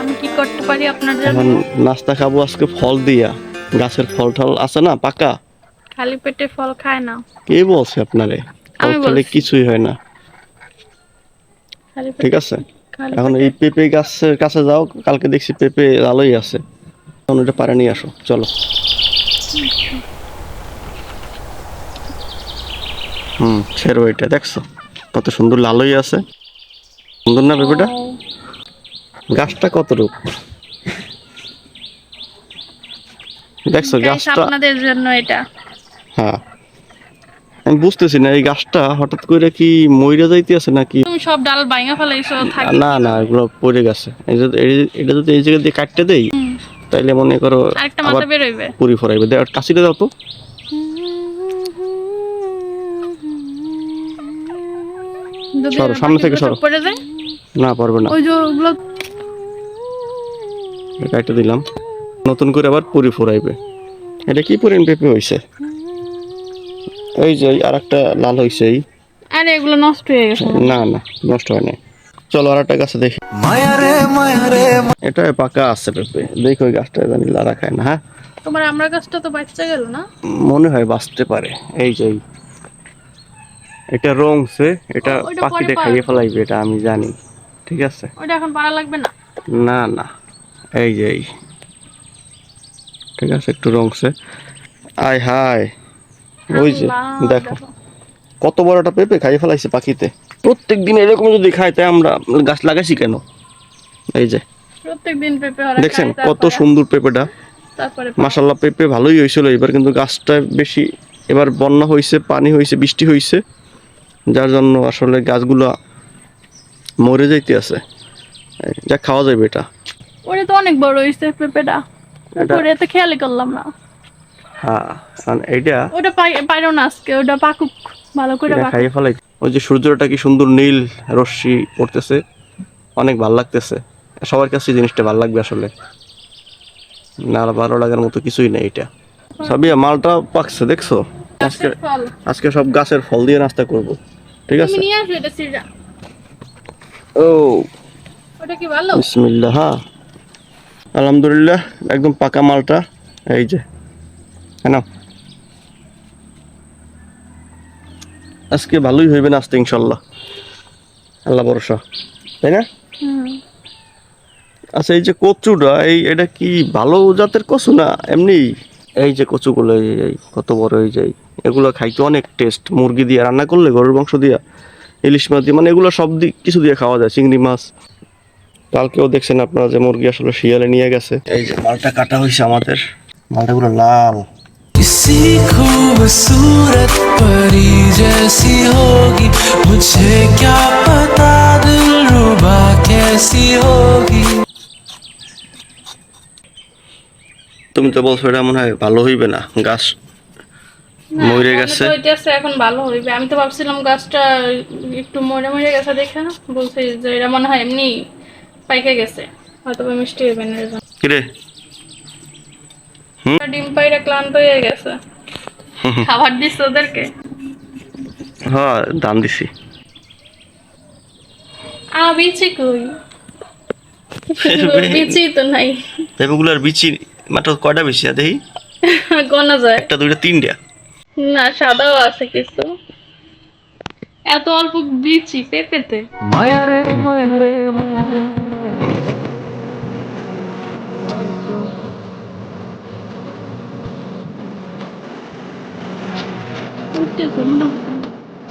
আমি কি করতে পারি আপনার জন্য? এখন নাস্তা খাব আজকে ফল দিয়া। গাছের ফল টল আছে না পাকা? খালি পেটে ফল খায় না। কে বলছে আপনারে? ফল আমি খেলে বলছি। কিছুই হয় না। খালি পেটে ঠিক আছে? খালি এখন এই পেঁপে গাছের কাছে যাও কালকে দেখছি পেঁপে আলোই আছে। এখন ওটা পারে নিয়ে আসো চলো। হুম ছেড়ো এটা দেখছ? কত সুন্দর লালই আছে। সুন্দর না পেঁপেটা? গাছটা কত রূপ দেখছ গাছটা আপনাদের জন্য এটা। হ্যাঁ। আমি বুঝতেছি না এই গাছটা হঠাৎ করে কি মইরা যাইতে আছে নাকি? তুমি সব ডাল ভাঙা ফেলাইছো না না এগুলো পড়ে গেছে। এই যে- এটা যদি এই জায়গা দিয়ে কাটতে দেই তাইলে মনে করো আরেকটা মাথা বের হইবে পুরি ফরাইবে। দেখ কাশিটা দাও তো। সরো, সামনে থেকে সরো। পড়ে যায়? না পারবে না। ওই যে কাটতে দিলাম। নতুন করে আবার পুরি ফরাইবে। এটা কি পরিমাণ পেঁপে হয়েছে ওই যে আর একটা লাল হয়েছে এই। আরে এগুলো নষ্ট হয়ে গেছে। না না নষ্ট হয় নাই। চলো আর একটা গাছে দেখি। এটা পাকা আছে পেঁপে দেখো ওই গাছটা জানি লারা খায় না হ্যাঁ? তোমার আমরা গাছটা তো বাচ্চা গেল না? মনে হয় বাঁচতে পারে। এই যে এই। এটা রংছে এটা ও, ওইটা পাখিতে খাইয়ে। ফেলাইবে এটা আমি জানি। ঠিক আছে? ওটা এখন পারা লাগবে না? না না। এই যে এই। ঠিক আছে একটু রংছে। আয় হায়। ওই যে দেখো। কত বড় একটা পেঁপে খাইয়ে ফেলাইছে পাখিতে। প্রত্যেক দিন এরকম যদি খাই তাই আমরা গাছ লাগাইছি কেন? এই যে। প্রত্যেক দিন পেঁপে ওরা দেখছেন কত সুন্দর পেঁপেটা? তারপরে মাসাল্লাহ পেঁপে ভালোই হয়েছিল এবার কিন্তু গাছটা বেশি এবার বন্যা হয়েছে পানি হয়েছে বৃষ্টি হয়েছে। যার জন্য আসলে গাছগুলো মরে যাইতে আছে। যা খাওয়া যাবে এটা। ওটা তো অনেক বড় হয়েছে পেঁপেটা। উপরে তো খেয়ালই করলাম না। হ্যাঁ এইটা ওটা পাই- পাইরো না আজকে ওটা পাকুক ভালো করে খাইয়ে ফেলাই। ওই যে সূর্যটা কি সুন্দর নীল রশ্মি পড়তেছে। অনেক ভালো লাগতেছে। সবার কাছে জিনিসটা ভালো লাগবে আসলে। না ভালো লাগার মতো কিছুই নেই এটা। সবিয়া মালটা পাকছে দেখছ? আজকে আজকে সব গাছের ফল দিয়ে নাস্তা করব। ঠিক আছে? নিয়ে আসো এটা সিরা ও। ওটা কি ভালো? বিসমিল্লাহ হ্যাঁ। আলহামদুলিল্লাহ একদম পাকা মালটা। এই যে হ্যাঁ আজকে ভালোই হইবে নাস্তা ইনশাল্লাহ। আল্লাহ ভরসা। তাই না? আচ্ছা এই যে কচুটা এই এটা কি ভালো জাতের কচু না এমনি? এই যে কচুগুলো এই কত বড় এই যে এই, এগুলো খাইতে অনেক টেস্ট মুরগি দিয়ে রান্না করলে গরুর মাংস দিয়া ইলিশ মাছ দিয়ে মানে এগুলো সব দিক কিছু দিয়ে খাওয়া যায় চিংড়ি মাছ। কালকেও দেখছেন আপনারা যে মুরগি আসলে শিয়ালে নিয়ে গেছে এই যে মালটা কাটা হয়েছে আমাদের মালটাগুলো লাল किसी खूबसूरत परी जैसी होगी मुझे क्या पता दिल रुबा कैसी होगी তুমি তো বলছো এটা মনে হয় ভালো হইবে না গাছ না, মরে মনে গেছে তো হইতেছে এখন ভালো হইবে আমি তো ভাবছিলাম গাছটা একটু মরে মরে গেছে দেখে বলছি যে এটা মনে হয় এমনি পাইকে গেছে। হয়তো মিষ্টি কিরে? ডিম পাইরা ক্লান্ত হয়ে গেছে। খাবার দিস ওদেরকে। হ্যাঁ দাম দিছি। কই? বিচি তো নাই। বেগুলার বিচি মাত্র কয়টা আছে গোনা যায়। একটা দুইটা তিনটা। না সাদাও আছে কিছু। এত অল্প বিচি পেপেতে। মায়া রে মায়া রে रे উঠতেছে মনে হয়।